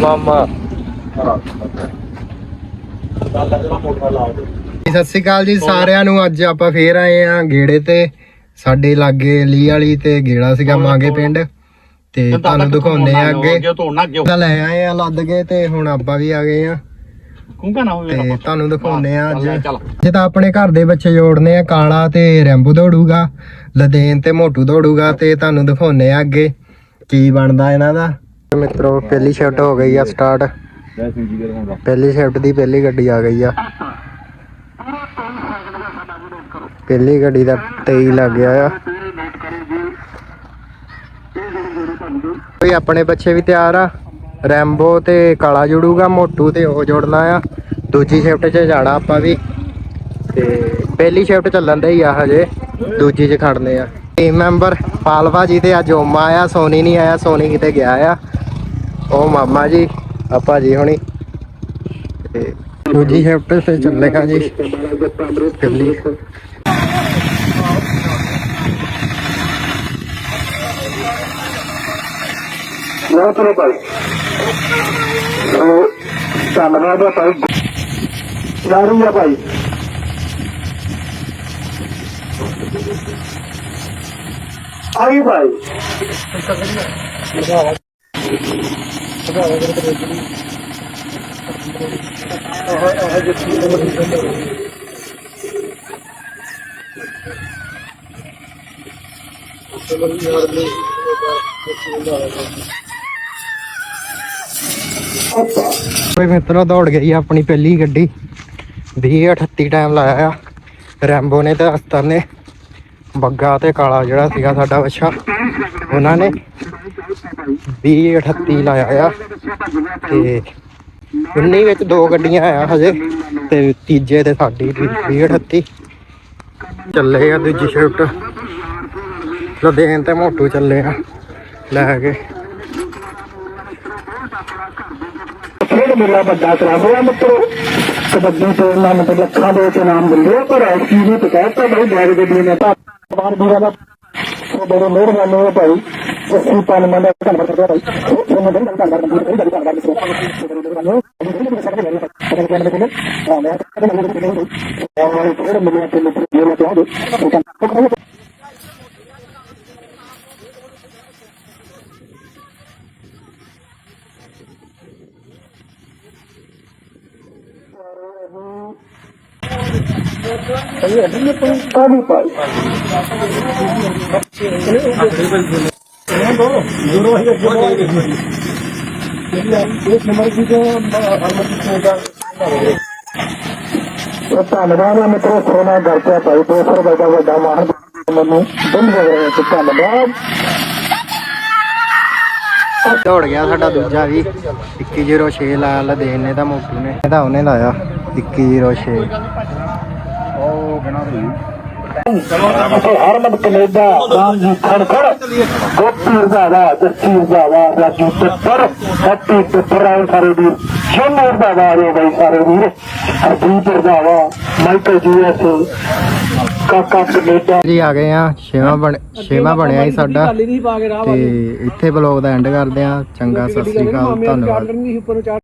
ਮਾਮਾ। ਸਤਿ ਸ਼੍ਰੀ ਅਕਾਲ ਜੀ ਸਾਰਿਆਂ ਨੂੰ। ਅੱਜ ਆਪਾਂ ਫੇਰ ਆਏ ਆ ਗੇੜੇ ਤੇ ਸਾਡੇ ਲਾਗੇ ਲੀ ਵਾਲੀ ਤੇ ਗੇੜਾ ਸੀਗਾ ਮਾਂਗੇ ਪਿੰਡ। ਤੇ ਤੁਹਾਨੂੰ ਦਿਖਾਉਂਦੇ ਆ ਅੱਗੇ। ਤਾਂ ਲੈ ਆਏ ਆ ਲੱਦ ਕੇ ਤੇ ਹੁਣ ਆਪਾਂ ਵੀ ਆ ਗਏ ਆ। ਕੂੰਗਾ ਨਾ ਹੋਵੇ ਤੇ ਤੁਹਾਨੂੰ ਦਿਖਾਉਂਦੇ ਆ ਅੱਜ। ਜੇ ਤਾਂ ਆਪਣੇ ਘਰ ਦੇ ਬੱਚੇ ਜੋੜਨੇ ਆ ਕਾਲਾ ਤੇ ਰੈਂਬੋ ਦੌੜੂਗਾ ਲਦੇਨ ਤੇ ਮੋਟੂ ਦੌੜੂਗਾ ਤੇ ਤੁਹਾਨੂੰ ਦਿਖਾਉਂਦੇ ਆ ਅੱਗੇ ਕੀ ਬਣਦਾ ਇਹਨਾਂ ਦਾ। ਮਿੱਤਰੋ, ਪਹਿਲੀ ਸ਼ਿਫਟ ਹੋ ਗਈ ਆ ਸਟਾਰਟ ਪਹਿਲੀ ਸ਼ਿਫਟ ਦੀ ਪਹਿਲੀ ਗੱਡੀ ਆ ਗਈ ਆ। ਪਹਿਲੀ ਗੱਡੀ ਦਾ 23 ਲੱਗ ਗਿਆ ਆ। ਕੋਈ ਆਪਣੇ ਬੱਚੇ ਵੀ ਤਿਆਰ ਆ। ਰੈਂਬੋ ਤੇ ਕਾਲਾ ਜੁੜੂਗਾ, ਮੋਟੂ ਤੇ ਉਹ ਜੋੜਨਾ ਆ। ਦੂਜੀ ਸ਼ਿਫਟ 'ਚ ਜਾਣਾ ਆਪਾਂ ਵੀ। ਤੇ ਪਹਿਲੀ ਸ਼ਿਫਟ ਚੱਲਣ ਦੇ ਹੀ ਆ ਹਜੇ, ਦੂਜੀ 'ਚ ਖੜਨੇ ਆ। ਟੀਮ ਮੈਂਬਰ ਪਾਲਵਾ ਜੀ ਤੇ ਅੱਜ ਓਮਾ ਆਇਆ, ਸੋਨੀ ਨਹੀਂ ਆਇਆ, ਸੋਨੀ ਕਿਤੇ ਗਿਆ ਆ। ਉਹ ਮਾਮਾ ਜੀ, ਆਪਾ ਜੀ ਹੁਣੀ। ਤੇ ਦੂਜੀ ਸ਼ਿਫਟ ਤੇ ਚੱਲੇਗਾ ਜੀ। ਪਹਿਲੀ ਬਹੁਤ ਚਲੋ ਭਾਈ। ਉਹ ਧੰਨਵਾਦ ਆ ਭਾਈ। ਜਾਰੀ ਆ ਭਾਈ। ਆਈ ਭਾਈ। ਕੋਈ ਮਿੱਤਰੋ ਦੌੜ ਗਈ ਆਪਣੀ ਪਹਿਲੀ ਗੱਡੀ। 2038 ਟਾਈਮ ਲਾਇਆ ਆ। ਰੈਂਬੋ ਨੇ ਤੇ ਅਸਤਰ ਨੇ। ਬੱਗਾ ਤੇ ਕਾਲਾ ਜਿਹੜਾ ਸੀਗਾ ਸਾਡਾ ਬੱਚਾ, ਉਹਨਾਂ ਨੇ 2038 ਲਾਇਆ ਆ। ਤੇ 19 ਵਿੱਚ ਦੋ ਗੱਡੀਆਂ ਆ ਹਜੇ, ਤੇ ਤੀਜੇ ਤੇ ਸਾਡੀ 2038 ਚੱਲੇ ਆ ਦੂਜੀ ਸ਼ਿਫਟ। ਲੁਧਿਆਣੇ ਤੇ ਮੋਟੂ ਚੱਲੇ ਆ ਲੈ ਕੇ। ਖੇਡ ਮੇਲਾ ਵੱਡਾ ਕਰਾਉਂਦੇ ਮਿੱਤਰੋ, ਕਬੱਡੀ ਟੂਰਨਾਮੈਂਟ ਲੱਖਾਂ ਦੇ ਇਨਾਮ ਦਿੰਦੇ ਆ, ਪਰ ਐਸ ਚੀਜ਼ ਨੂੰ ਪਕਾਤਾ ਬਈ ਬਾਰ ਗੱਡੀ ਨੇ ਤਾਂ ਬਾਰ ਵੀਰਾਂ ਦਾ ਬੜੇ ਮਿਹਰਬਾਨੀ ਹੈ ਭਾਈ। Sesuatu yang mana Ini pun tadi pak. Ini ਉਹਨਾਂ ਦਾ ਧੰਨਵਾਦ ਕਰਦੇ ਹਾਂ ਬੜੀ ਧੰਨਵਾਦ ਕਰਦੇ ਹਾਂ ਕਾਹਦੀ ਭਾਈ ਉਹ ਧੰਨਵਾਦ। ਆ ਮਿੱਤਰੋ ਸੋਨਾ ਕਰਤਾ ਭਾਈ 200 ਰੁਪਏ ਦਾ ਵੱਡਾ ਮਾਣ ਮੈਨੂੰ। ਬੰਦ ਹੋ ਰਿਹਾ ਸੀ ਧੰਨਵਾਦ। ਦੌੜ ਗਿਆ ਸਾਡਾ ਦੂਜਾ ਵੀ 2106 ਲਾਇਆ ਲਦੇਨ ਨੇ ਤਾਂ ਮੋਟੂ ਨੇ। ਇਹਦਾ ਉਹਨੇ ਲਾਇਆ 2106 ਅਤੇ ਹਰਮਨ ਕੈਨੇਡਾ ਰਾਮ ਜੀ ਖੜਖੜ। ਗੋਪੀ ਰਜ਼ਾਵਾ ਜੱਸੀ ਰਜ਼ਾਵਾ ਰਾਜੂ ਟੱਪਰ ਹੈਪੀ ਟੱਪਰ ਆਏ ਸਾਰੇ ਵੀਰ। ਜੋਨੂ ਰਜ਼ਾਵਾ ਆਏ ਬਈ ਸਾਰੇ ਵੀਰ। Hardeep Razawa Michael GS Kaka Canada. ਜੀ ਆ ਗਏ ਆ ਛੇਵਾਂ ਬਣ ਛੇਵਾਂ ਬਣਿਆ ਹੀ ਸਾਡਾ। ਤੇ ਇੱਥੇ ਬਲੌਗ ਦਾ ਐਂਡ ਕਰਦੇ ਆ। ਚੰਗਾ ਸਤਿ ਸ੍ਰੀ ਅਕਾਲ ਧੰਨਵਾਦ।